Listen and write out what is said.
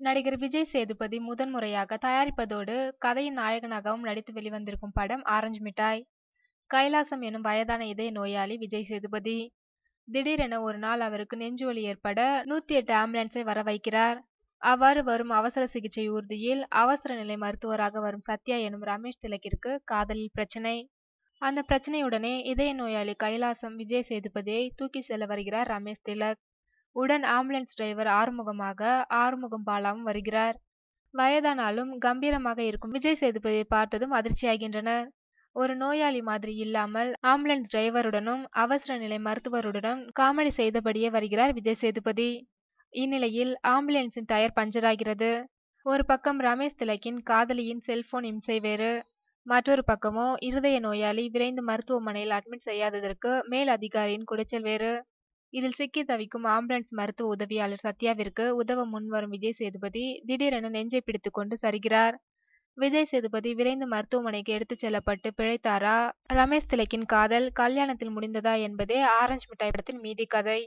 நடிகர் விஜய் சேதுபதி முதன்முறையாக தயாரிப்பதோடு கதையின் நாயகனாகவும் நடித்து வெளிவந்திருக்கும் படம் ஆரஞ்சு மிட்டாய். கைலாசம் எனும் வயதான இதய நோயாளி விஜய் சேதுபதி. திடீரென ஒரு நாள் அவருக்கு நெஞ்சுவலி ஏற்பட நூத்தி எட்டு ஆம்புலன்ஸை வர வைக்கிறார். அவ்வாறு வரும் அவசர சிகிச்சை ஊர்தியில் அவசர நிலை மருத்துவராக வரும் சத்யா எனும் ரமேஷ் திலக்கிற்கு காதலில் பிரச்சனை. அந்த பிரச்சனையுடனே இதய நோயாளி கைலாசம் விஜய் சேதுபதியை தூக்கி செல்ல வருகிறார் ரமேஷ் திலக். உடன் ஆம்புலன்ஸ் டிரைவர் ஆறுமுகமாக ஆறுமுகம் பாலாவும் வருகிறார். வயதானாலும் கம்பீரமாக இருக்கும் விஜய் சேதுபதியை பார்த்ததும் அதிர்ச்சியாகின்றனர் ஒரு நோயாளி மாதிரி இல்லாமல் ஆம்புலன்ஸ் டிரைவருடனும் அவசர நிலை மருத்துவருடனும் காமெடி செய்தபடியே வருகிறார் விஜய் சேதுபதி. இந்நிலையில் ஆம்புலன்ஸின் டயர் பஞ்சராகிறது ஒரு பக்கம் ரமேஷ் திலக்கின் காதலியின் செல்போன் இம்சை வேறு. மற்றொரு பக்கமோ இருதய நோயாளி விரைந்து மருத்துவமனையில் அட்மிட் செய்யாததற்கு மேல் அதிகாரியின் குடைச்சல் வேறு. இதில் சிக்கி தவிக்கும் ஆம்புலன்ஸ் மருத்துவ உதவியாளர் சத்யாவிற்கு உதவ முன்வரும் விஜய் சேதுபதி திடீரென நெஞ்சை பிடித்துக்கொண்டு சரிகிறார். விஜய் சேதுபதி விரைந்து மருத்துவமனைக்கு எடுத்துச் செல்லப்பட்டு பிழைத்தாரா? ரமேஷ் திலக்கின் காதல் கல்யாணத்தில் முடிந்ததா என்பதே ஆரஞ்சு மிட்டாய் படத்தின் மீதி கதை.